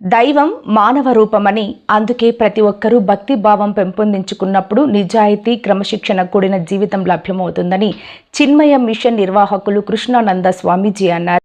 దైవం మానవ రూపమని అందుకే ప్రతి ఒక్కరూ భక్తి భావం పెంపొందించుకున్నప్పుడు నిజాయితీ క్రమశిక్షణ కూడిన జీవితం లభ్యమవుతుందని చిన్మయ మిషన్ నిర్వాహకులు కృష్ణానంద స్వామీజీ అన్నారు.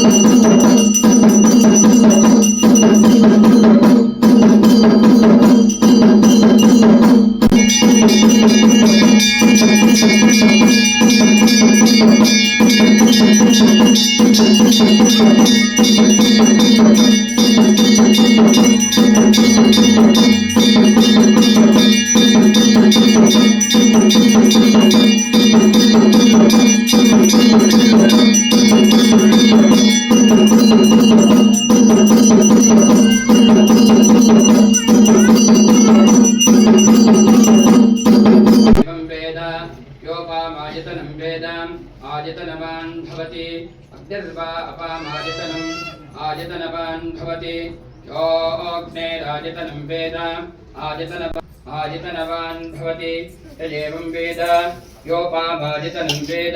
योपामायतनं वेदाम् आयतनवान् भवति। अग्निर्वा अपामायतनम्, आयतनवान् भवति। योऽग्नेरायतनं वेद आयतन आयतनवान् भवति। एवं वेद। योपामायतनं वेद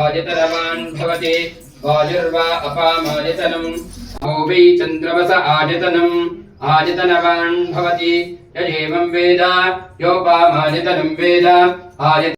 आयतनवान् भवति। वायुर्वा अपामायतनम् ओ चन्द्रवस आयतनम्, आयतनवान् भवति। य वेद। योपामायतनं वेद। आयत